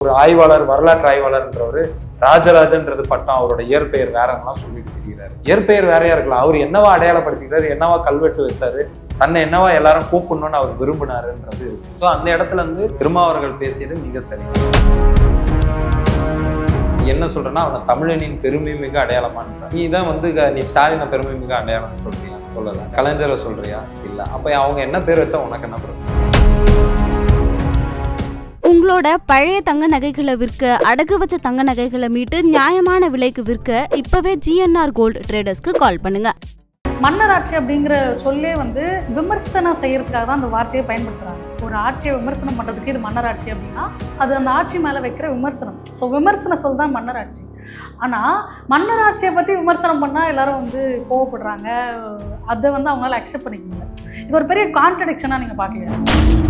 ஒரு ஆய்வாளர் வரலாற்று ஆய்வாளர்ன்றவர் ராஜராஜன்றது பட்டம் அவரோட இயற்பெயர் வேறங்கெல்லாம் சொல்லிட்டு தெரிகிறாரு இயற்பெயர் வேறையா இருக்கலாம் அவர் என்னவா அடையாளப்படுத்திக்கிறாரு? என்னவா கல்வெட்டு வச்சாரு? தன்னை என்னவா எல்லாரும் கூப்பிடணும்னு அவர் விரும்பினாருன்றது ஸோ அந்த இடத்துல இருந்து திருமாவர்கள் பேசியது மிக சரி. என்ன சொல்றேன்னா அவனை தமிழனின் பெருமை மிக அடையாளமான நீ தான் வந்து நீ ஸ்டாலினை பெருமை மிக அடையாளம் சொல்றியா? சொல்லல. கலைஞரை சொல்றியா? இல்ல. அப்ப அவங்க என்ன பேர் வச்சா உனக்கு என்ன பிரச்சனை? உங்களோட பழைய தங்க நகைகளை விற்க அடகு வச்ச தங்க நகைகளை மீட்டு நியாயமான விலைக்கு விற்க இப்பவே ஜிஎன்ஆர் கோல்டு ட்ரேடர்ஸ்க்கு கால் பண்ணுங்க. மன்னராட்சி அப்படிங்கிற சொல்லே வந்து விமர்சனம் செய்யறதுக்காக தான் அந்த வார்த்தையை பயன்படுத்துறாங்க. ஒரு ஆட்சியை விமர்சனம் பண்ணுறதுக்கு இது மன்னராட்சி அப்படின்னா அது அந்த ஆட்சி மேலே வைக்கிற விமர்சனம். ஸோ விமர்சன சொல் தான் மன்னராட்சி. ஆனால் மன்னராட்சியை பற்றி விமர்சனம் பண்ணால் எல்லாரும் வந்து கோவப்படுறாங்க. அதை வந்து அவங்களால அக்செப்ட் பண்ணிக்க முடியல. இது ஒரு பெரிய கான்ட்ரடிக்ஷனாக நீங்கள் பார்க்கலையா?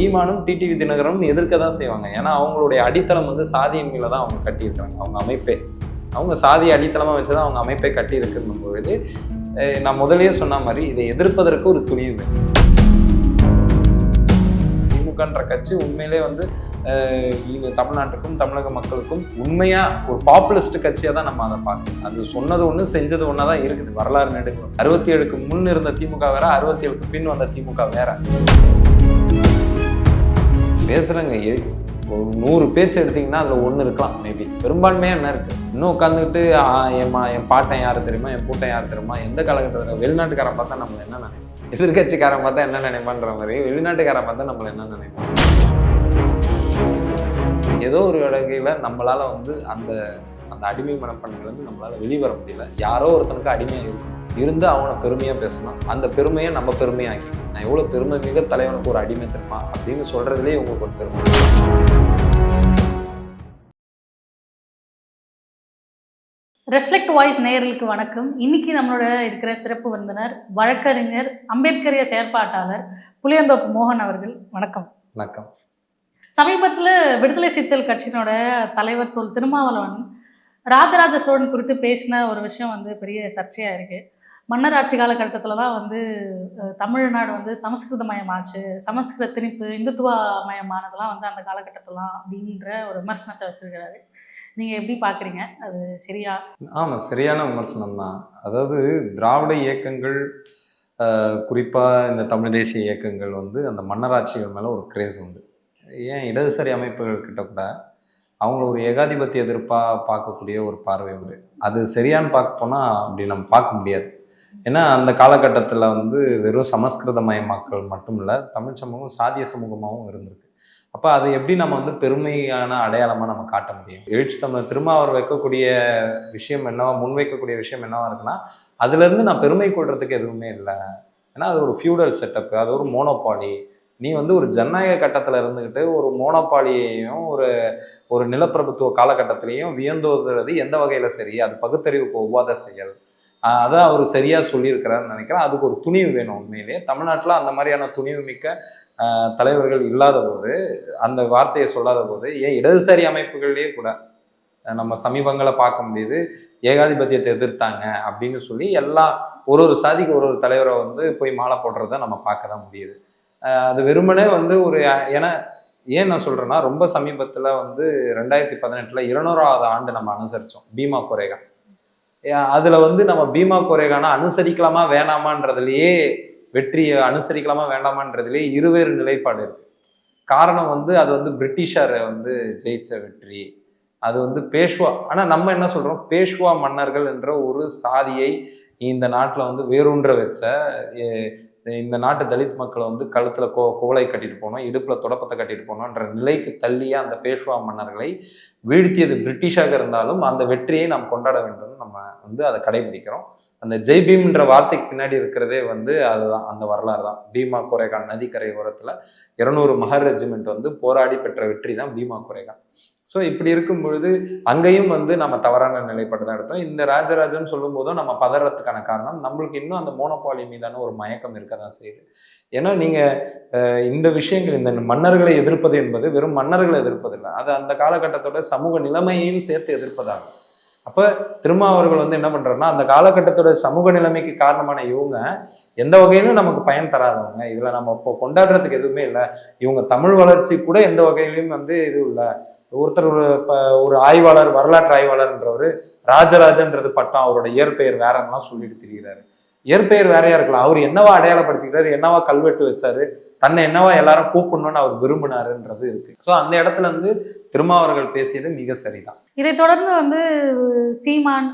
ஈமானும் டிடிவி தினகரனும் எதிர்க்க தான் செய்வாங்க. ஏன்னா அவங்களுடைய அடித்தளம் வந்து சாதியின் மேலே தான் அவங்க கட்டியிருக்காங்க அவங்க அமைப்பே. அவங்க சாதி வச்சு தான் அவங்க அமைப்பை கட்டியிருக்குன்னும் பொழுது நான் முதலே சொன்ன மாதிரி இதை எதிர்ப்பதற்கு ஒரு துணிவு வேணும். திமுகன்ற கட்சி உண்மையிலே வந்து தமிழ்நாட்டுக்கும் தமிழக மக்களுக்கும் உண்மையா ஒரு பாப்புலிஸ்ட் கட்சியாக தான் நம்ம அதை பார்க்கணும். அது சொன்னது ஒன்று செஞ்சது ஒன்றா தான் இருக்குது. வரலாறு நெடுங்க அறுபத்தி ஏழுக்கு முன் இருந்த திமுக வேற அறுபத்தி ஏழுக்கு பின் வந்த திமுக வேற. பேசுகிறேங்க ஒரு நூறு பேச்சு எடுத்திங்கன்னா அதில் ஒன்று இருக்கலாம் மேபி பெரும்பான்மையாக என்ன இருக்குது இன்னும் உட்காந்துக்கிட்டு என் என் பாட்டன் யார் தெரியுமா? என் பூட்டன் யார் தெரியுமா? எந்த காலகட்டத்தில்? வெளிநாட்டுக்காரன் பார்த்தா நம்மளை என்ன நினைப்போம் எதிர்கட்சிக்காரன் பார்த்தா என்ன நினைப்பான்ற மாதிரி வெளிநாட்டுக்காரன் பார்த்தா நம்மளை என்ன நினைப்போம் ஏதோ ஒரு வகையில நம்மளால் வந்து அந்த அந்த அடிமை மனப்பான்மையிலேருந்து நம்மளால் வெளிவர முடியல. யாரோ ஒருத்தனுக்கு அடிமையாக இருக்கும் இருந்து அவனை பெருமையா பேசணும் அந்த பெருமையை நம்ம பெருமையாக்கி நான் எவ்வளவு பெருமை மிக தலைவனுக்கு ஒரு அடிமை தெரியுமா? அப்படின்னு சொல்றதுலேயே உங்களுக்கு ஒரு பெருமை. ரெஃப்ளெக்ட் வாய்ஸ் நேயர்களுக்கு வணக்கம். இன்னைக்கு நம்மளோட இருக்கிற சிறப்பு விருந்தினர் வழக்கறிஞர் அம்பேத்கரிய செயற்பாட்டாளர் புளியந்தோப்பு மோகன் அவர்கள். வணக்கம். வணக்கம். சமீபத்தில் விடுதலை சிறுத்தைகள் கட்சியினோட தலைவர் தொல் திருமாவளவன் ராஜராஜ சோழன் குறித்து பேசின ஒரு விஷயம் வந்து பெரிய சர்ச்சையாக இருக்குது மன்னர் ஆட்சி காலகட்டத்தில் தான் வந்து தமிழ்நாடு வந்து சமஸ்கிருதமயமாச்சு சமஸ்கிருத திணிப்பு இந்துத்துவ மயமானதெல்லாம் வந்து அந்த காலகட்டத்திலாம் அப்படின்ற ஒரு விமர்சனத்தை வச்சுருக்கிறாரு. நீங்கள் எப்படி பார்க்குறீங்க அது சரியா? ஆமாம் சரியான விமர்சனம் தான். அதாவது திராவிட இயக்கங்கள் குறிப்பாக இந்த தமிழ் தேசிய இயக்கங்கள் வந்து அந்த மன்னராட்சிகள் மேலே ஒரு கிரேஸ் உண்டு. ஏன் இடதுசாரி அமைப்புகள் கிட்ட கூட அவங்கள ஒரு ஏகாதிபத்திய எதிர்ப்பாக பார்க்கக்கூடிய ஒரு பார்வை உண்டு. அது சரியான்னு பார்க்க போனால் அப்படி நம்ம பார்க்க முடியாது. ஏன்னா அந்த காலகட்டத்தில் வந்து வெறும் சமஸ்கிருதமயமாக்கல் மட்டும் இல்லை தமிழ் சமூகம் சாதிய சமூகமாகவும் இருந்திருக்கு. அப்போ அது எப்படி நம்ம வந்து பெருமையான அடையாளமாக நம்ம காட்ட முடியும்? எழுச்சி தமிழ் திரும்ப அவர் வைக்கக்கூடிய விஷயம் என்னவா முன்வைக்கக்கூடிய விஷயம் என்னவா இருக்குன்னா அதுலேருந்து நான் பெருமை கொள்றதுக்கு எதுவுமே இல்லை. ஏன்னா அது ஒரு ஃபியூடல் செட்டப் அது ஒரு மோனோபாலி நீ வந்து ஒரு ஜனநாயக கட்டத்தில் இருந்துக்கிட்டு ஒரு மோனோபாலியையும் ஒரு ஒரு நிலப்பிரபுத்துவ காலகட்டத்திலையும் வியந்தோதுறது எந்த வகையில் சரி? அது பகுத்தறிவுக்கு ஒவ்வாத செயல். அதான் அவர் சரியாக சொல்லியிருக்கிறாருன்னு நினைக்கிறேன். அதுக்கு ஒரு துணிவு வேணும் உண்மையிலேயே. தமிழ்நாட்டில் அந்த மாதிரியான துணிவு மிக்க தலைவர்கள் இல்லாத போது அந்த வார்த்தையை சொல்லாத போது ஏன் இடதுசாரி அமைப்புகள்லேயே கூட நம்ம சமீபங்களை பார்க்க முடியுது. ஏகாதிபத்தியத்தை எதிர்த்தாங்க அப்படின்னு சொல்லி எல்லா ஒரு ஒரு சாதிக்கு ஒரு ஒரு தலைவரை வந்து போய் மாலை போடுறத நம்ம பார்க்க தான் முடியுது. அது வெறுமனே வந்து ஒரு ஏன்னா ஏன் நான் சொல்கிறேன்னா ரொம்ப சமீபத்தில் வந்து ரெண்டாயிரத்தி பதினெட்டில் இருநூறாவது ஆண்டு நம்ம அனுசரித்தோம் பீமா குறைகள் அதில் வந்து நம்ம பீமா குறைகானா அனுசரிக்கலாமா வேணாமான்றதுலேயே வெற்றியை அனுசரிக்கலாமா வேண்டாமான்றதுலேயே இருவேறு நிலைப்பாடு இருக்கு. காரணம் வந்து அது வந்து பிரிட்டிஷாரை வந்து ஜெயிச்ச வெற்றி. அது வந்து பேஷ்வா ஆனால் நம்ம என்ன சொல்கிறோம் பேஷ்வா மன்னர்கள் என்ற ஒரு சாதியை இந்த நாட்டில் வந்து வேரூன்ற வச்ச இந்த நாட்டு தலித் மக்களை வந்து கழுத்தில் கோ கோலை கட்டிட்டு போனோம் இடுப்பில் தொடப்பத்தை கட்டிட்டு போனோம்ன்ற நிலைக்கு தள்ளிய அந்த பேஷ்வா மன்னர்களை வீழ்த்தியது பிரிட்டிஷாக இருந்தாலும் அந்த வெற்றியை நாம் கொண்டாட வேண்டும். நம்ம வந்து அதை கடைபிடிக்கிறோம். அந்த ஜெய் பீம்ன்ற வார்த்தைக்கு பின்னாடி இருக்கிறதே வந்து அதுதான் அந்த வரலாறு தான். பீமா கொரேகான் நதிக்கரை ஓரத்துல இருநூறு மகர் ரெஜிமெண்ட் வந்து போராடி பெற்ற வெற்றி தான் பீமா குறைகான் ஸோ இப்படி இருக்கும் பொழுது அங்கேயும் வந்து நம்ம தவறான நிலைப்பாடு தான் எடுத்தோம். இந்த ராஜராஜன் சொல்லும் போதும் நம்ம பதறதுக்கான காரணம் நம்மளுக்கு இன்னும் அந்த மோனோபாலி மீதான ஒரு மயக்கம் இருக்க தான் செய்யுது. ஏன்னா நீங்க இந்த விஷயங்கள் இந்த மன்னர்களை எதிர்ப்பது என்பது வெறும் மன்னர்களை எதிர்ப்பது இல்லை அது அந்த காலகட்டத்தோட சமூக நிலைமையையும் சேர்த்து எதிர்ப்பதாகும். அப்ப திருமாவர்கள் வந்து என்ன பண்ணுறாருன்னா அந்த காலகட்டத்தோட சமூக நிலைமைக்கு காரணமான இவங்க எந்த வகையிலும் நமக்கு பயன் தராதவங்க. இதில் நம்ம இப்போ கொண்டாடுறதுக்கு எதுவுமே இல்லை. இவங்க தமிழ் வளர்ச்சி கூட எந்த வகையிலும் வந்து இது இல்லை. ஒருத்தர் ஒரு ஒரு ஆய்வாளர் வரலாற்று ஆய்வாளர்ன்றவர் ராஜராஜன்றது பட்டம் அவரோட இயற்பெயர் வேறன்னெல்லாம் சொல்லிட்டு திரிகிறாரு இயற்பெயர் வேறையா இருக்கலாம் அவர் என்னவா அடையாளப்படுத்திக்கிறாரு என்னவா கல்வெட்டு வச்சாரு தன்னை என்னவா எல்லாரும் கூப்பிடணும்னு அவர் விரும்பினாருன்றது இருக்கு. ஸோ அந்த இடத்துல இருந்து திருமாவர்கள் பேசியது மிக சரிதான். இதை தொடர்ந்து வந்து சீமான்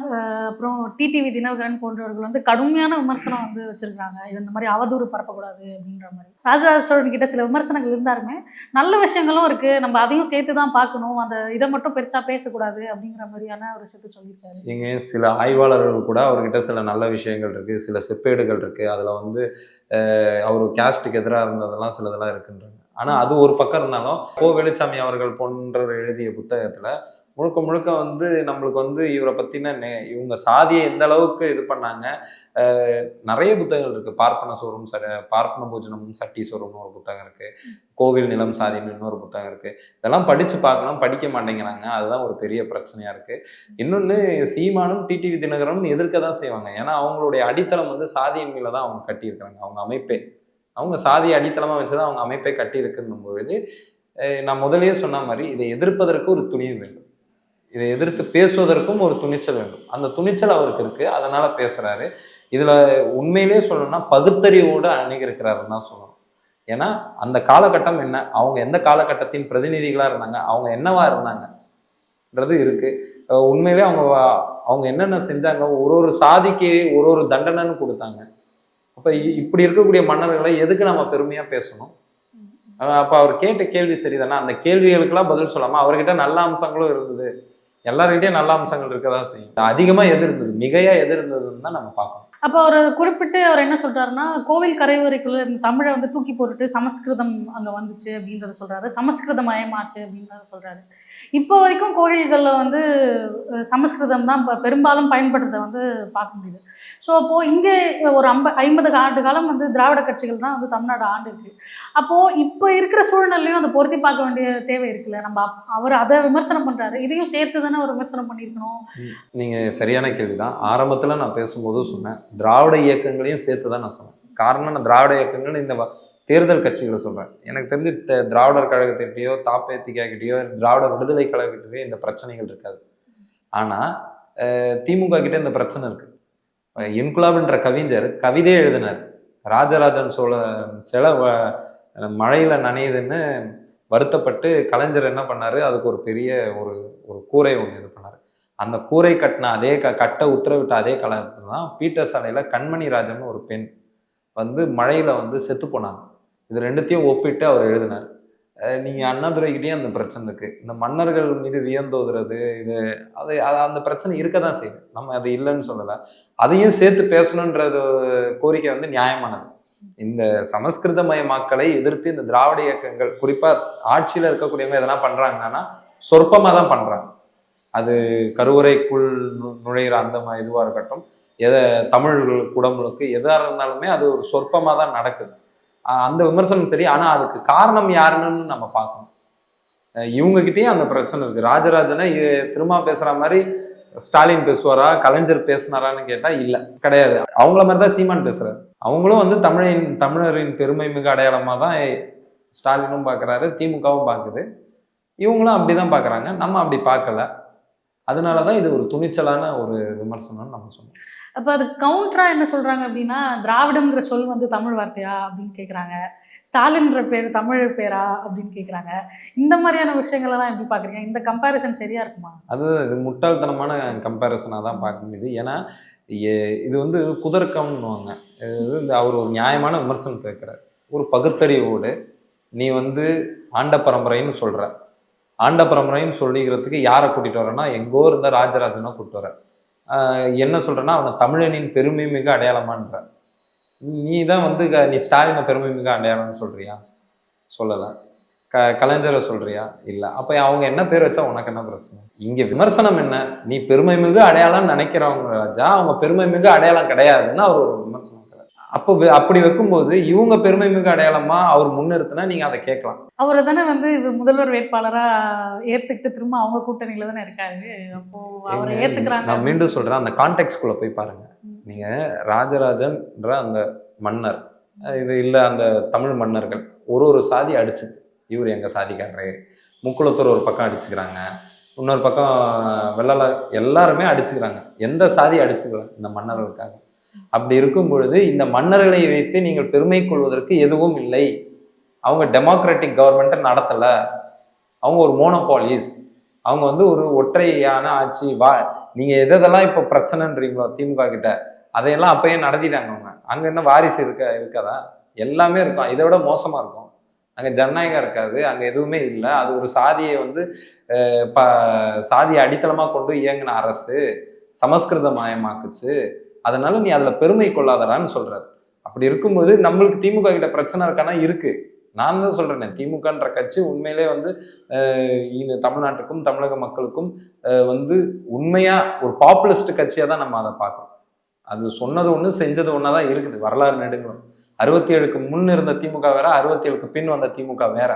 அப்புறம் டிடிவி தினகரன் போன்றவர்கள் வந்து கடுமையான விமர்சனம் வந்து வச்சிருக்காங்க இது இந்த மாதிரி அவதூறு பரப்பக்கூடாது அப்படின்ற மாதிரி. ராஜராஜ சோழன் கிட்ட சில விமர்சனங்கள் இருந்தாலுமே நல்ல விஷயங்களும் இருக்கு. நம்ம அதையும் சேர்த்து தான் பார்க்கணும். அந்த இதை மட்டும் பெருசா பேசக்கூடாது அப்படிங்கிற மாதிரியான ஒரு விஷயத்த சொல்லியிருக்காரு. இங்க சில ஆய்வாளர்கள் கூட அவர்கிட்ட சில நல்ல விஷயங்கள் இருக்கு. சில செப்பேடுகள் இருக்கு. அதுல வந்து அவர் கேஸ்டுக்கு எதிராக இருந்ததெல்லாம் சிலதெல்லாம் இருக்குன்றாங்க. ஆனா அது ஒரு பக்கம் இருந்தாலும் கோ வெளிச்சாமி அவர்கள் போன்றவர் எழுதிய புத்தகத்துல முழுக்க முழுக்க வந்து நம்மளுக்கு வந்து இவரை பத்தின இவங்க சாதியை எந்த அளவுக்கு இது பண்ணாங்க நிறைய புத்தகங்கள் இருக்கு. பார்ப்பன சோறும் ச பார்ப்பன பூஜனமும் சட்டி சோறும்னு ஒரு புத்தகம் இருக்கு. கோவில் நிலம் சாதின்னு இன்னொரு புத்தகம் இருக்கு. இதெல்லாம் படிச்சு பார்க்கணும் படிக்க மாட்டேங்கிறாங்க. அதுதான் ஒரு பெரிய பிரச்சனையா இருக்கு. இன்னொன்று சீமானும் டிடிவி தினகரனும் எதிர்க்க தான் செய்வாங்க. ஏன்னா அவங்களுடைய அடித்தளம் வந்து சாதியின் மேலே தான் அவங்க கட்டியிருக்கிறாங்க. அவங்க அமைப்பே. அவங்க சாதியை அடித்தளமாக வச்சு தான் அவங்க அமைப்பை கட்டியிருக்குன்னும் பொழுது நான் முதலே சொன்ன மாதிரி இதை எதிர்ப்பதற்கு ஒரு துணிவு வேண்டும். இதை எதிர்த்து பேசுவதற்கும் ஒரு துணிச்சல் வேண்டும். அந்த துணிச்சல் அவருக்கு இருக்கு. அதனால பேசுறாரு. இதுல உண்மையிலே சொல்லணும்னா பகுத்தறிவோடு அணுகிருக்கிறாருன்னு தான் சொல்லணும். ஏன்னா அந்த காலகட்டம் என்ன? அவங்க எந்த காலகட்டத்தின் பிரதிநிதிகளாக இருந்தாங்க? அவங்க என்னவா இருந்தாங்கன்றது இருக்கு. உண்மையிலே அவங்க அவங்க என்னென்ன செஞ்சாங்க? ஒரு ஒரு சாதிக்கு ஒரு ஒரு தண்டனைன்னு கொடுத்தாங்க. அப்ப இ- இப்படி இருக்கக்கூடிய மன்னர்களை எதுக்கு நம்ம பெருமையா பேசணும்? அப்போ அப்ப அவர் கேட்ட கேள்வி சரிதானே? அந்த கேள்விகளுக்கெல்லாம் பதில் சொல்லாம அவர்கிட்ட நல்ல அம்சங்களும் இருந்தது. எல்லார்கிட்டயும் நல்ல அம்சங்கள் இருக்க தான் செய்யும். அதிகமா எது இருந்தது மிகையா எது இருந்ததுன்னு தான் நம்ம பார்க்கணும். அப்போ அவர் குறிப்பிட்டு அவர் என்ன சொல்கிறாருன்னா கோவில் கரைவரைக்குள்ள இந்த தமிழை வந்து தூக்கி போட்டுட்டு சமஸ்கிருதம் அங்கே வந்துச்சு அப்படின்றத சொல்கிறாரு சமஸ்கிருத மயமாச்சு அப்படின்றத சொல்கிறாரு இப்போ வரைக்கும் கோவில்களில் வந்து சமஸ்கிருதம் தான் ப- பெரும்பாலும் பயன்படுறதை வந்து பார்க்க முடியுது. ஸோ அப்போது இங்கே ஒரு ஐம்ப ஐம்பது ஆண்டு காலம் வந்து திராவிட கட்சிகள் தான் வந்து தமிழ்நாடு ஆண்டு இருக்கு. அப்போது இப்போ இருக்கிற சூழ்நிலையும் அதை பொருத்தி பார்க்க வேண்டிய தேவை இருக்குல்ல. நம்ம அப்- அவர் அதை விமர்சனம் பண்ணுறாரு இதையும் சேர்த்து தானே ஒரு விமர்சனம் பண்ணியிருக்கணும். நீங்கள் சரியான கேள்விதான். ஆரம்பத்தில் நான் பேசும்போது சொன்னேன். திராவிட இயக்கங்களையும் சேர்த்து தான் நான் சொன்னேன் காரணம் நான் திராவிட இயக்கங்கள் இந்த வ- தேர்தல் கட்சிகளை சொல்றேன். எனக்கு தெரிஞ்சு திராவிடர் கழகத்திட்டயோ தாப்பேத்திகா திராவிட விடுதலை கழகத்திட்டயோ இந்த பிரச்சனைகள் இருக்காது. ஆனால் திமுக கிட்ட இந்த பிரச்சனை இருக்கு. இன்குலாப்ன்ற கவிஞர் கவிதையே எழுதினார். ராஜராஜன் சோழ சில வ- மழையில நனையுதுன்னு வருத்தப்பட்டு கலைஞர் என்ன பண்ணாரு? அதுக்கு ஒரு பெரிய ஒரு ஒரு கூரை ஒன்று இது பண்ணாரு. அந்த கூரை கட்டின அதே க கட்ட உத்தரவிட்ட அதே காலத்தில் தான் பீட்டர் சாலையில் கண்மணி ராஜம்னு ஒரு பெண் வந்து மழையில் வந்து செத்து போனாங்க. இது ரெண்டுத்தையும் ஒப்பிட்டு அவர் எழுதினார். நீங்கள் அண்ணாதுரைக்கிட்டேயும் அந்த பிரச்சனை இருக்குது இந்த மன்னர்கள் மீது வியந்தோதுறது இது அது அந்த பிரச்சனை இருக்க தான் செய்யுது. நம்ம அது இல்லைன்னு சொல்லலை. அதையும் சேர்த்து பேசணுன்றது கோரிக்கை வந்து நியாயமானது. இந்த சமஸ்கிருதமயமாக்கலை எதிர்த்து இந்த திராவிட இயக்கங்கள் குறிப்பாக ஆட்சியில் இருக்கக்கூடியவங்க எதனா பண்ணுறாங்கன்னா சொற்பமாக தான் பண்ணுறாங்க அது கருவறைக்குள் நுழைகிற நுழையிற அந்த மா- இருக்கட்டும் எதை தமிழ் குடமுழுக்கு எதாக இருந்தாலுமே அது ஒரு சொற்பமாக தான் நடக்குது. அந்த விமர்சனம் சரி ஆனால் அதுக்கு காரணம் யாருன்னு நம்ம பார்க்கணும். இவங்ககிட்டயும் அந்த பிரச்சனை இருக்குது ராஜராஜனை திருமா திரும்ப மாதிரி ஸ்டாலின் பேசுவாரா கலைஞர் பேசுனாரான்னு கேட்டால் இல்லை கிடையாது. அவங்கள மாதிரி தான் சீமான் பேசுகிறார் அவங்களும் வந்து தமிழின் தமிழரின் பெருமை மிக அடையாளமாக தான் ஸ்டாலினும் பார்க்கறாரு திமுகவும் பார்க்குது இவங்களும் அப்படிதான் பார்க்குறாங்க நம்ம அப்படி பார்க்கல. அதனாலதான் இது ஒரு துணிச்சலான ஒரு விமர்சனம்னு நம்ம சொன்னோம் அப்போ அது கவுண்டரா என்ன சொல்றாங்க அப்படின்னா திராவிடம்ங்கிற சொல் வந்து தமிழ் வார்த்தையா அப்படின்னு கேட்குறாங்க ஸ்டாலின்ற பேர் தமிழ் பேரா அப்படின்னு கேட்குறாங்க இந்த மாதிரியான விஷயங்கள் எல்லாம் எப்படி பார்க்குறீங்க இந்த கம்பேரிசன் சரியா இருக்குமா? அது இது முட்டாள்தனமான கம்பேரிசனாக தான் பார்க்க முடியுது. ஏன்னா இது வந்து குதர்க்கம்னுவாங்க இது அவர் ஒரு நியாயமான விமர்சனத்தை வைக்கிறார். ஒரு பகுத்தறிவோடு நீ வந்து ஆண்ட பரம்பரைன்னு சொல்ற. ஆண்ட பரம்பரைன்னு சொல்லிக்கிறதுக்கு யாரை கூட்டிட்டு வரேன்னா எங்கோ இருந்த ராஜராஜனை கூப்பிட்டு வரேன். என்ன சொல்கிறேன்னா அவனை தமிழனின் பெருமை மிக அடையாளமான்ற நீ தான் வந்து க- நீ ஸ்டாலினை பெருமை மிக அடையாளம்னு சொல்கிறியா சொல்லலை. க கலைஞரை சொல்கிறியா இல்லை. அப்போ அவங்க என்ன பேர் வச்சா உனக்கு என்ன பிரச்சனை? இங்கே விமர்சனம் என்ன? நீ பெருமை மிகு அடையாளம்னு நினைக்கிறவங்க ராஜா அவங்க பெருமை மிகு அடையாளம் கிடையாதுன்னு அவர் ஒரு விமர்சனம் அப்போ அப்படி வைக்கும்போது இவங்க பெருமை மிகு அடையாளமா அவர் முன்னிறுத்தினா நீங்க அதை கேட்கலாம். அவரை தானே வந்து முதல்வர் வேட்பாளரா ஏத்துக்கிட்டு திரும்ப அவங்க கூட்டணியில தானே இருக்காரு. அப்போ அவரை ஏத்துக்கிறாங்க. நான் மீண்டும் சொல்றேன் அந்த கான்டெக்ட்குள்ள போய் பாருங்க. நீங்க ராஜராஜன்ற அந்த மன்னர் இது இல்லை அந்த தமிழ் மன்னர்கள் ஒரு ஒரு சாதி அடிச்சுது. இவர் எங்கள் சாதிக்காரரு? முக்குளத்தூர் ஒரு பக்கம் அடிச்சுக்கிறாங்க. இன்னொரு பக்கம் வெள்ளாள எல்லாருமே அடிச்சுக்கிறாங்க. எந்த சாதி அடிச்சுக்கலாம் இந்த மன்னர்களுக்காக? அப்படி இருக்கும் பொழுது இந்த மன்னர்களை வைத்து நீங்கள் பெருமை கொள்வதற்கு எதுவும் இல்லை. அவங்க டெமோக்ராட்டிக் கவர்மெண்ட்டை நடத்தலை. அவங்க ஒரு மோனோபாலிஸ் அவங்க வந்து ஒரு ஒற்றையான ஆட்சி. வா நீங்கள் எதெல்லாம் இப்போ பிரச்சனைன்றீங்களோ திமுக கிட்ட அதையெல்லாம் அப்பயே நடத்திட்டாங்க அவங்க. அங்கே என்ன வாரிசு இருக்க இருக்காதா? எல்லாமே இருக்கும். இதை விட மோசமா இருக்கும். அங்கே ஜனநாயகம் இருக்காது. அங்கே எதுவுமே இல்லை. அது ஒரு சாதியை வந்து ப சாதியை அடித்தளமா கொண்டு இயங்கின அரசு. சமஸ்கிருதமயமாக்குச்சு அதனால நீ அதுல பெருமை கொள்ளாதடான்னு சொல்றாரு. அப்படி இருக்கும்போது நம்மளுக்கு திமுக கிட்ட பிரச்சனை இருக்கானா? இருக்கு. நான் தான் சொல்றேன் திமுகன்ற கட்சி உண்மையிலே வந்து தமிழ்நாட்டுக்கும் தமிழக மக்களுக்கும் வந்து உண்மையா ஒரு பாப்புலிஸ்ட் கட்சியா தான் நம்ம அதை பார்க்கறோம். அது சொன்னது ஒண்ணு செஞ்சது ஒன்றா தான் இருக்குது. வரலாறு நெடுங்களும் அறுபத்தி ஏழுக்கு முன் இருந்த திமுக வேற அறுபத்தி ஏழுக்கு பின் வந்த திமுக வேற.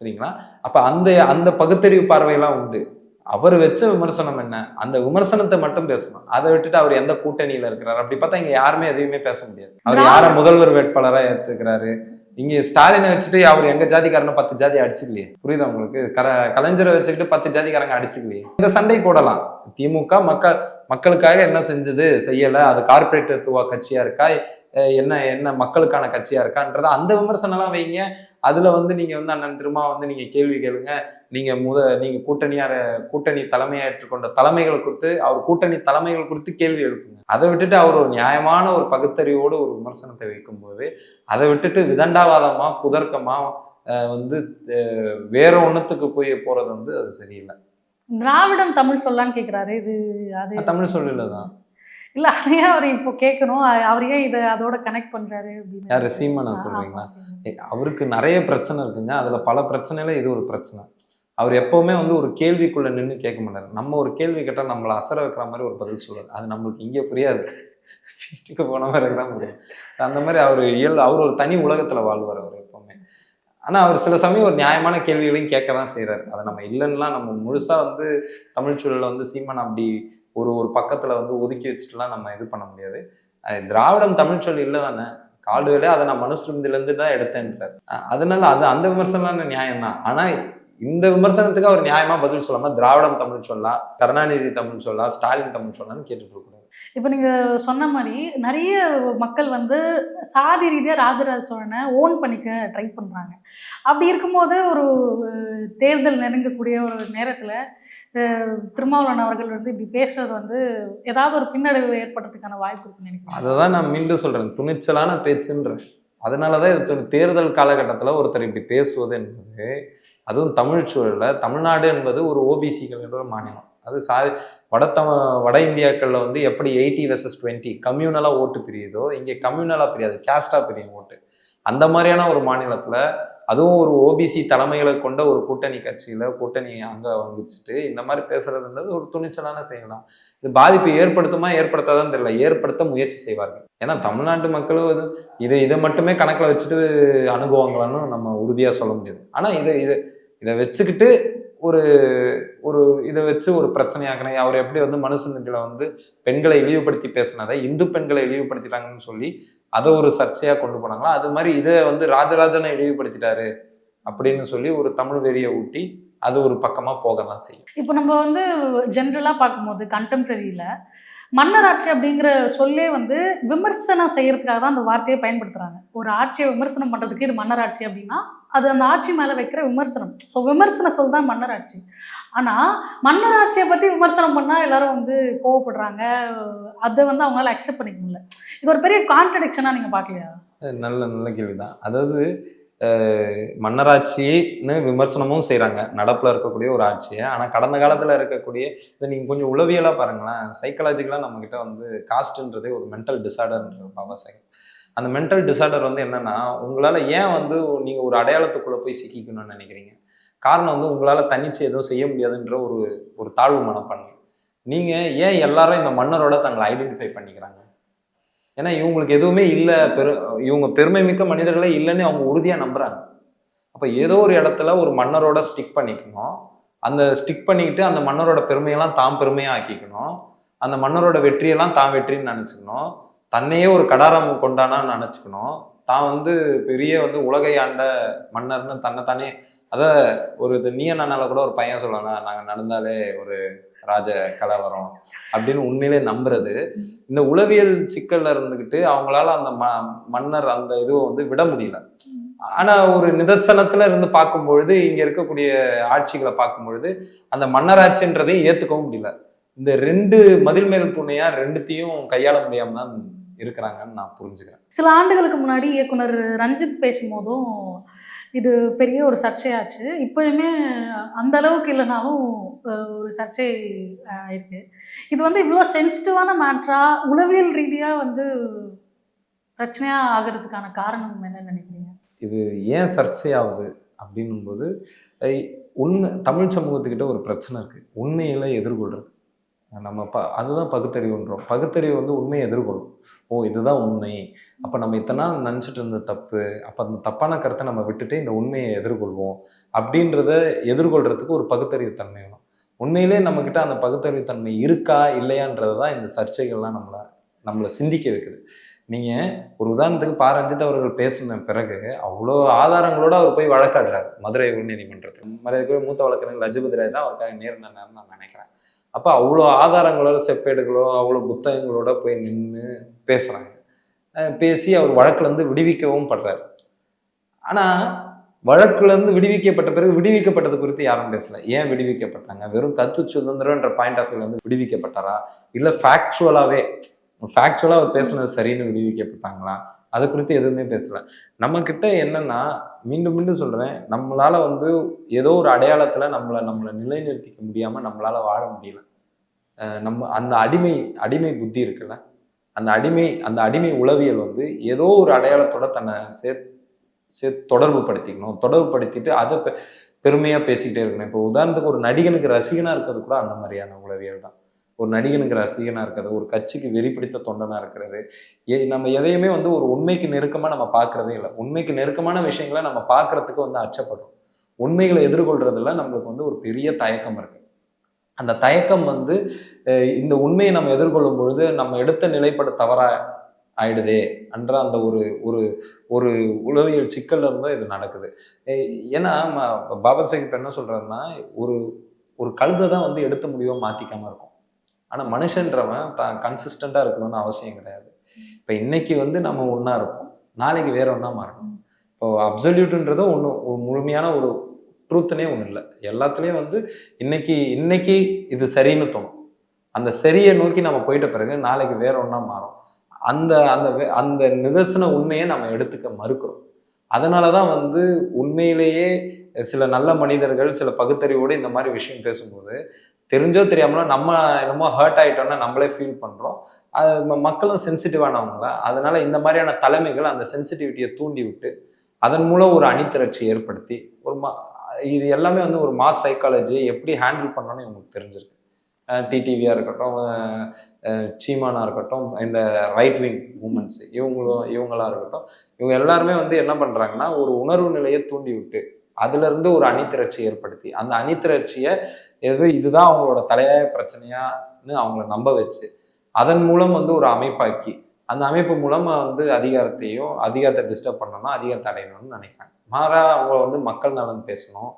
சரிங்களா? அப்ப அந்த அந்த பகுத்தறிவு பார்வையெல்லாம் உண்டு. அவர் வச்ச விமர்சனம் என்ன? அந்த விமர்சனத்தை மட்டும் பேசணும். அதை விட்டுட்டு அவர் எந்த கூட்டணியில இருக்கிறாரு? அப்படி பார்த்தா இங்க யாருமே எதையுமே பேச முடியாது. அவர் யார முதல்வர் வேட்பாளரா ஏத்துக்கிறாரு? இங்க ஸ்டாலினை வச்சுட்டு அவர் எங்க ஜாதிக்காரனை பத்து ஜாதி அடிச்சுக்கலையே. புரியுதா உங்களுக்கு? கர கலைஞரை வச்சுக்கிட்டு பத்து ஜாதிக்காரங்க அடிச்சுக்கலையே. இந்த சண்டை போடலாம். திமுக மக்கள் மக்களுக்காக என்ன செஞ்சது? செய்யல. அது கார்பரேட்டுவ கட்சியா இருக்கா? என்ன என்ன மக்களுக்கான கட்சியா இருக்கான்றத அந்த விமர்சனம்லாம் வைங்க. அதுல வந்து நீங்க வந்து அண்ணன் திருமா வந்து நீங்க கேள்வி கேளுங்க. நீங்க முத நீங்க கூட்டணியார கூட்டணி தலைமையேற்றுக்கொண்ட தலைமைகளை குறித்து அவர் கூட்டணி தலைமைகள் குறித்து கேள்வி எழுப்புங்க. அதை விட்டுட்டு அவர் ஒரு நியாயமான ஒரு பகுத்தறிவோடு ஒரு விமர்சனத்தை வைக்கும்போது அதை விட்டுட்டு விதண்டாவாதமா குதர்க்கமா வந்து வேற ஒண்ணுத்துக்கு போய் போறது வந்து அது சரியில்லை. திராவிடம் தமிழ் சொல்லான்னு கேக்குறாரு. இது அது தமிழ் சொல்லல தான். இல்ல அதையே அவர் இப்போ கேட்கணும் அவர் ஏன் இதை அதோட கனெக்ட் பண்றாரு அப்படின்னு. யாரு சீமானா. ஏ, அவருக்கு நிறைய பிரச்சனை இருக்குங்க. அதுல பல பிரச்சனையில இது ஒரு பிரச்சனை. அவர் எப்பவுமே வந்து ஒரு கேள்விக்குள்ள நின்று கேட்க மாட்டாரு. நம்ம ஒரு கேள்வி கேட்டா நம்மளை அசர வைக்கிற மாதிரி ஒரு பதில் சொல்றாரு அது நம்மளுக்கு இங்க புரியாது. வீட்டுக்கு போன மாதிரி தான் புரியும். அந்த மாதிரி அவர் இயல் அவர் ஒரு தனி உலகத்துல வாழ்வார் அவர் எப்பவுமே. ஆனா அவர் சில சமயம் ஒரு நியாயமான கேள்விகளையும் கேட்க தான் செய்யறாரு அதை நம்ம இல்லைன்னுலாம் நம்ம முழுசா வந்து தமிழ் சூழல்ல வந்து சீமான் அப்படி ஒரு ஒரு பக்கத்துல வந்து ஒதுக்கி வச்சுட்டுலாம் நம்ம இது பண்ண முடியாது. அது திராவிடம் தமிழ் சொல் இல்லை தானே காடுகளே அதை நான் மனுஸ்மிருதியிலேருந்து தான் எடுத்தேன்றார். அதனால அது அந்த விமர்சனம் நியாயம் தான் ஆனா இந்த விமர்சனத்துக்கு அவர் நியாயமா பதில் சொல்லாம திராவிடம் தமிழ் சொல்லலாம் கருணாநிதி தமிழ் சொல்லலாம் ஸ்டாலின் தமிழ் சொல்லலாம்னு கேட்டுட்டு இருக்கக்கூடாது இப்போ நீங்க சொன்ன மாதிரி நிறைய மக்கள் வந்து சாதி ரீதியாக ராஜராஜ சோழனை ஓன் பண்ணிக்க ட்ரை பண்றாங்க. அப்படி இருக்கும்போது ஒரு தேர்தல் நெருங்கக்கூடிய ஒரு நேரத்தில் திருமாவளவன் அவர்கள் வந்து இப்படி பேசுறது வந்து ஏதாவது ஒரு பின்னடைவு ஏற்படுறதுக்கான வாய்ப்பு இருக்குன்னு நினைக்கிறேன் அதை தான் நான் மீண்டும் சொல்கிறேன் துணிச்சலான பேச்சுன்றேன். அதனாலதான் இது தேர்தல் காலகட்டத்தில் ஒருத்தர் இப்படி பேசுவது என்பது அதுவும் தமிழ் சூழலில். தமிழ்நாடு என்பது ஒரு ஓபிசிகள் என்ற ஒரு மாநிலம். அது சா வடத்தம வட இந்தியாக்களில் வந்து எப்படி எயிட்டி வெர்சஸ் டுவெண்ட்டி கம்யூனலாக ஓட்டு பிரியுதோ இங்கே கம்யூனலாக பிரியாது கேஸ்டாக பிரியும் ஓட்டு. அந்த மாதிரியான ஒரு மாநிலத்தில் அதுவும் ஒரு ஓபிசி தலைமைகளை கொண்ட ஒரு கூட்டணி கட்சியில கூட்டணி அங்க வந்துச்சுட்டு இந்த மாதிரி பேசுறதுன்றது ஒரு துணிச்சலான செய்யலாம் இது பாதிப்பு ஏற்படுத்துமா ஏற்படுத்தாதான் தெரியல. ஏற்படுத்த முயற்சி செய்வார்கள். ஏன்னா தமிழ்நாட்டு மக்களும் இது இதை இதை மட்டுமே கணக்கில் வச்சுட்டு அணுகுவாங்களான்னு நம்ம உறுதியாக சொல்ல முடியாது. ஆனால் இதை இதை இதை வச்சுக்கிட்டு ஒரு ஒரு இதை வச்சு ஒரு பிரச்சனையாக்கணும். அவர் எப்படி வந்து மனுஷனுக்களை வந்து பெண்களை இழிவுபடுத்தி பேசினதை இந்து பெண்களை இழிவுபடுத்திட்டாங்கன்னு சொல்லி அதை ஒரு சர்ச்சையாக கொண்டு போனாங்களா? அது மாதிரி இதை வந்து ராஜராஜனை இழிவுபடுத்திட்டாரு அப்படின்னு சொல்லி ஒரு தமிழ் வெறியை ஊட்டி அது ஒரு பக்கமாக போக தான் செய்யும். இப்போ நம்ம வந்து ஜென்ரலாக பார்க்கும்போது கண்டெம்பரரியில் மன்னராட்சி அப்படிங்கிற சொல்லே வந்து விமர்சனம் செய்யறதுக்காக தான் அந்த வார்த்தையை பயன்படுத்துகிறாங்க ஒரு ஆட்சியை விமர்சனம் பண்ணுறதுக்கு இது மன்னராட்சி அப்படின்னா அது அந்த ஆட்சி மேலே வைக்கிற விமர்சனம். ஸோ விமர்சன சொல் தான் மன்னராட்சி. ஆனால் மன்னராட்சியை பற்றி விமர்சனம் பண்ணால் எல்லாரும் வந்து கோவப்படுறாங்க. அதை வந்து அவங்களால அக்செப்ட் பண்ணிக்க முடியல. இது ஒரு பெரிய கான்ட்ரடிக்ஷனாக நீங்கள் பார்க்கலையா? நல்ல நல்ல கேள்விதான். அதாவது மன்னராட்சின்னு விமர்சனமும் செய்கிறாங்க நடப்பில் இருக்கக்கூடிய ஒரு ஆட்சியை. ஆனால் கடந்த காலத்தில் இருக்கக்கூடிய இதை நீங்கள் கொஞ்சம் உளவியலாக பாருங்களேன். சைக்கலாஜிக்கலாக நம்மக்கிட்ட வந்து காஸ்ட்ன்றதே ஒரு மென்டல் டிசார்டர்ன்ற அவசியம் அந்த மென்டல் டிசார்டர் வந்து என்னென்னா உங்களால் ஏன் வந்து நீங்கள் ஒரு அடையாளத்துக்குள்ளே போய் சிக்கிக்கணும்னு நினைக்கிறீங்க? காரணம் வந்து உங்களால் தனிச்சு எதுவும் செய்ய முடியாதுன்ற ஒரு ஒரு தாழ்வு மனப்பான்மை. நீங்கள் ஏன் எல்லாரும் இந்த மன்னரோட தங்களை ஐடென்டிஃபை பண்ணிக்கிறாங்க? ஏன்னா இவங்களுக்கு எதுவுமே இல்லை பெரு இவங்க பெருமை மிக்க மனிதர்களே இல்லைன்னு அவங்க உறுதியாக நம்புறாங்க. அப்போ ஏதோ ஒரு இடத்துல ஒரு மன்னரோட ஸ்டிக் பண்ணிக்கணும். அந்த ஸ்டிக் பண்ணிக்கிட்டு அந்த மன்னரோட பெருமையெல்லாம் தாம் பெருமையாக ஆக்கிக்கணும். அந்த மன்னரோட வெற்றியெல்லாம் தான் வெற்றின்னு நினச்சிக்கணும். தன்னையே ஒரு கடாரம் கொண்டானான்னு நினச்சிக்கணும். தான் வந்து பெரிய வந்து உலகை ஆண்ட மன்னர்னு தன்னைத்தானே அத ஒரு இது நீ என்னால கூட ஒரு பையன் சொல்லலாம். நாங்கள் நடந்தாலே ஒரு ராஜ கலவரம் அப்படின்னு உண்மையிலே நம்புறது. இந்த உளவியல் சிக்கல்ல இருந்துக்கிட்டு அவங்களால அந்த ம மன்னர் அந்த இதுவை வந்து விட முடியல. ஆனா ஒரு நிதர்சனத்துல இருந்து பார்க்கும் பொழுது இங்க இருக்கக்கூடிய ஆட்சிகளை பார்க்கும் பொழுது அந்த மன்னராட்சின்றதையும் ஏத்துக்கவும் முடியல. இந்த ரெண்டு மதில் மேல் பூனையா ரெண்டுத்தையும் கையாள முடியாம தான் இருக்கிறாங்கன்னு நான் புரிஞ்சுக்கிறேன். சில ஆண்டுகளுக்கு முன்னாடி இயக்குனர் ரஞ்சித் பேசும்போதும் இது பெரிய ஒரு சர்ச்சையாச்சு. இப்போயுமே அந்த அளவுக்கு இல்லைனாலும் ஒரு சர்ச்சை ஆயிருக்கு. இது வந்து இவ்வளோ சென்சிட்டிவான மேட்ரா உளவியல் ரீதியாக வந்து பிரச்சனையாக ஆகிறதுக்கான காரணம் என்ன நினைக்கிறீங்க? இது ஏன் சர்ச்சையாகுது அப்படின்னும்போது உண்மை தமிழ் சமூகத்துக்கிட்ட ஒரு பிரச்சனை இருக்குது உண்மையில எதிர்கொள்றது. நம்ம ப அதுதான் பகுத்தறிவுன்றோம். பகுத்தறிவு வந்து உண்மையை எதிர்கொள்ளும். ஓ இதுதான் உண்மை. அப்போ நம்ம இத்தனை நாள் நினச்சிட்டு இருந்த தப்பு அப்போ அந்த தப்பான கருத்தை நம்ம விட்டுட்டு இந்த உண்மையை எதிர்கொள்வோம் அப்படின்றத எதிர்கொள்றதுக்கு ஒரு பகுத்தறிவு தன்மை வேணும். உண்மையிலே நம்மக்கிட்ட அந்த பகுத்தறிவு தன்மை இருக்கா இல்லையான்றது தான் இந்த சர்ச்சைகள்லாம் நம்மளை நம்மளை சிந்திக்க வைக்குது. நீங்கள் ஒரு உதாரணத்துக்கு பா ரஞ்சித் அவர்கள் பேசின பிறகு அவ்வளோ ஆதாரங்களோடு அவர் போய் வழக்காடுறாரு. மதுரை உயர்நீதிமன்றத்தில் மதுரை மூத்த வழக்கறிஞர் லஜபதி ராய் தான் அவருக்காக நேர்ந்தார்னு நான் நினைக்கிறேன். அப்போ அவ்வளோ ஆதாரங்களோட செப்பேடுகளோ அவ்வளோ புத்தகங்களோட போய் நின்று பேசுகிறாங்க பேசி அவர் வழக்குலேருந்து விடுவிக்கவும் படுறாரு. ஆனால் வழக்குலேருந்து விடுவிக்கப்பட்ட பிறகு விடுவிக்கப்பட்டது குறித்து யாரும் பேசல. ஏன் விடுவிக்கப்பட்டாங்க? வெறும் கத்து சுதந்திரன்ற பாயிண்ட் ஆஃப் வியூலேருந்து விடுவிக்கப்பட்டாரா? இல்லை ஃபேக்சுவலாகவே ஃபேக்சுவலாக அவர் பேசுனது சரின்னு விடுவிக்கப்பட்டாங்களா? அதை குறித்து எதுவுமே பேசலை. நம்மக்கிட்ட என்னன்னா மீண்டும் மீண்டும் சொல்கிறேன் நம்மளால் வந்து ஏதோ ஒரு அடையாளத்தில் நம்மளை நம்மளை நிலைநிறுத்திக்க முடியாமல் நம்மளால் வாழ முடியல. நம்ம அந்த அடிமை அடிமை புத்தி இருக்குல்ல அந்த அடிமை அந்த அடிமை உளவியல் வந்து ஏதோ ஒரு அடையாளத்தோட தன்னை சே சே தொடர்பு படுத்திக்கணும். தொடர்பு படுத்திட்டு அதை பெ- பேசிக்கிட்டே இருக்கணும். இப்போ உதாரணத்துக்கு ஒரு நடிகனுக்கு ரசிகனாக இருக்கிறது கூட அந்த மாதிரியான உளவியல் தான். ஒரு நடிகனுங்கிற ரசிகனாக இருக்கிறது ஒரு கட்சிக்கு வெறி பிடித்த இருக்கிறது. நம்ம எதையுமே வந்து ஒரு உண்மைக்கு நெருக்கமாக நம்ம பார்க்கறதே இல்லை. உண்மைக்கு நெருக்கமான விஷயங்களை நம்ம பார்க்கறதுக்கு வந்து அச்சப்படும். உண்மைகளை எதிர்கொள்றதுல நம்மளுக்கு வந்து ஒரு பெரிய தயக்கம் இருக்கு. அந்த தயக்கம் வந்து இந்த உண்மையை நம்ம எதிர்கொள்ளும் பொழுது நம்ம எடுத்த நிலைப்பட தவறா ஆயிடுதே என்ற அந்த ஒரு ஒரு ஒரு உளவியல் சிக்கல்ல இருந்தும் இது நடக்குது. ஏன்னா ம- பாபா சாஹிப் என்ன சொல்றாருன்னா ஒரு ஒரு கழுதை தான் வந்து எடுத்த முடிவை மாத்திக்காம இருக்கும். ஆனால் மனுஷன்றவன் தான் கன்சிஸ்டண்ட்டாக இருக்கணும்னு அவசியம் கிடையாது. இப்போ இன்னைக்கு வந்து நம்ம ஒன்றா இருப்போம் நாளைக்கு வேற ஒன்றா மாறணும். இப்போ அப்சல்யூட்ன்றது ஒன்று முழுமையான ஒரு ட்ரூத்துனே ஒன்றும் இல்லை. எல்லாத்துலேயும் வந்து இன்னைக்கு இன்னைக்கு இது சரின்னு தோணும். அந்த சரியை நோக்கி நம்ம போயிட்ட பிறகு நாளைக்கு வேற ஒன்றா மாறும். அந்த அந்த அந்த நிதர்சன உண்மையை நம்ம எடுத்துக்க மறுக்கிறோம். அதனால தான் வந்து உண்மையிலேயே சில நல்ல மனிதர்கள் சில பகுத்தறிவோடு இந்த மாதிரி விஷயம் பேசும்போது தெரிஞ்சோ தெரியாமலோ நம்ம என்னமோ ஹர்ட் ஆகிட்டோம்னா நம்மளே ஃபீல் பண்ணுறோம் அது மக்களும் சென்சிட்டிவானவங்கள அதனால இந்த மாதிரியான தலைமைகள் அந்த சென்சிட்டிவிட்டியை தூண்டி விட்டு அதன் மூலம் ஒரு அணித்திரட்சி ஏற்படுத்தி ஒரு மா இது எல்லாமே வந்து ஒரு மாஸ் சைக்காலஜியை எப்படி ஹேண்டில் பண்ணணும்னு இவங்களுக்கு தெரிஞ்சிருக்கு. டிடிவியாக இருக்கட்டும் சீமானாக இருக்கட்டும் இந்த ரைட் விங் மூமெண்ட்ஸ் இவங்களும் இவங்களா இருக்கட்டும் இவங்க எல்லாருமே வந்து என்ன பண்ணுறாங்கன்னா ஒரு உணர்வு நிலையை தூண்டி விட்டு அதுல இருந்து ஒரு அணித்திரட்சி ஏற்படுத்தி அந்த அணிதிரட்சியை எது இதுதான் அவங்களோட தலையாய பிரச்சனையான்னு அவங்கள நம்ப வச்சு அதன் மூலம் வந்து ஒரு அமைப்பாக்கி அந்த அமைப்பு மூலமா வந்து அதிகாரத்தையும் அதிகாரத்தை டிஸ்டர்ப் பண்ணணும்னா அதிகாரத்தை அடையணும்னு நினைக்கிறாங்க. மாறா அவங்க வந்து மக்கள் நலன் பேசணும்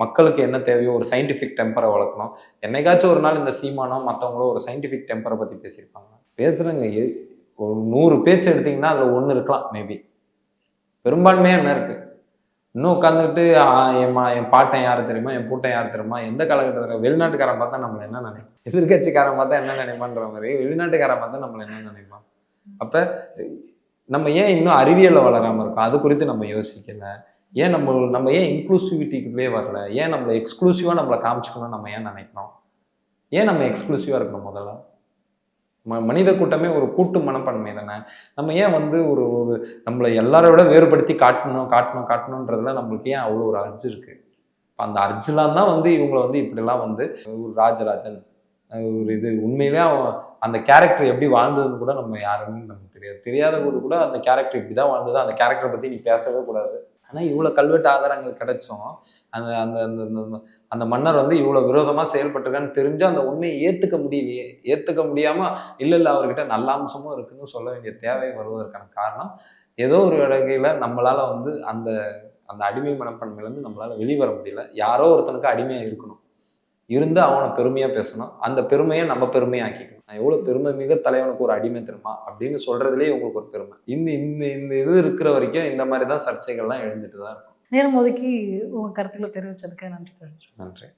மக்களுக்கு என்ன தேவையோ ஒரு சயின்டிஃபிக் டெம்பரை வளர்க்கணும். என்னைக்காச்சும் ஒரு நாள் இந்த சீமானோ மற்றவங்களோ ஒரு சயின்டிஃபிக் டெம்பரை பற்றி பேசியிருப்பாங்க. பேசுகிறேங்க ஒரு நூறு பேச்சு எடுத்தீங்கன்னா அதில் ஒன்று இருக்கலாம் மேபி பெரும்பான்மையாக என்ன இருக்கு? இன்னும் உட்காந்துக்கிட்டு என்மா என் பாட்டன் யார் தெரியுமா? என் பூட்டன் யார் தெரியுமா? எந்த காலகட்டத்தில் வெளிநாட்டுக்காரன் பார்த்தா நம்மளை என்ன நினைப்போம் எதிர்கட்சிக்காரன் பார்த்தா என்ன நினைப்பான்ற மாதிரி வெளிநாட்டுக்காரன் பார்த்தா நம்மளை என்ன நினைப்பான்? அப்போ நம்ம ஏன் இன்னும் அறிவியலில் வளராமல் இருக்கோம்? அது குறித்து நம்ம யோசிக்கல. ஏன் நம்ம நம்ம ஏன் இன்க்ளூசிவிட்டிக்குள்ளே வரல? ஏன் நம்மளை எக்ஸ்க்ளூசிவாக நம்மளை காமிச்சுக்கணும்னு நம்ம ஏன் நினைக்கிறோம்? ஏன் நம்ம எக்ஸ்க்ளூசிவாக இருக்கணும் முதல்ல? ம மனித கூட்டமே ஒரு கூட்டு மனப்பான்மை தானே? நம்ம ஏன் வந்து ஒரு ஒரு நம்மளை எல்லாரோட வேறுபடுத்தி காட்டணும் காட்டணும் காட்டணுன்றதுல நம்மளுக்கு ஏன் அவ்வளோ ஒரு அர்ஜு இருக்கு? அந்த அர்ஜுலாம் தான் வந்து இவங்களை வந்து இப்படிலாம் வந்து ஒரு ராஜராஜன் ஒரு இது உண்மையிலே அவன் அந்த கேரக்டர் எப்படி வாழ்ந்ததுன்னு கூட நம்ம யாருமே நமக்கு தெரியாது. தெரியாத போது கூட அந்த கேரக்டர் இப்படி தான் வாழ்ந்தது. அந்த கேரக்டரை பற்றி நீ பேசவே கூடாது. ஆனால் இவ்வளோ கல்வெட்டு ஆதாரங்கள் கிடைச்சும் அந்த அந்த அந்த அந்த- மன்னர் வந்து இவ்வளோ விரோதமாக செயல்பட்டிருக்கான்னு தெரிஞ்சு அந்த உண்மையை ஏற்றுக்க முடியலையே ஏற்றுக்க முடியாமல் இல்லை இல்லை அவர்கிட்ட நல்ல அம்சமும் இருக்குன்னு சொல்ல வேண்டிய தேவை வருவதற்கான காரணம் ஏதோ ஒரு வகையில் நம்மளால் வந்து அந்த அந்த அடிமை மனப்பான்மையிலேருந்து நம்மளால் வெளிவர முடியல. யாரோ ஒருத்தனுக்கு அடிமையாக இருக்கணும். இருந்து அவனை பெருமையாக பேசணும். அந்த பெருமையை நம்ம பெருமையாக ஆக்கிக்கணும். நான் எவ்வளோ பெருமை மிக தலைவனுக்கு ஒரு அடிமை தெரியுமா? அப்படின்னு சொல்றதுலேயே உங்களுக்கு ஒரு பெருமை. இந்த இந்த இந்த இது இருக்கிற வரைக்கும் இந்த மாதிரி தான் சர்ச்சைகள்லாம் எழுந்துட்டு தான் இருக்கும். நேரம் ஒதுக்கி உங்கள் கருத்துக்களை தெரிவித்ததுக்கு நன்றி நன்றி.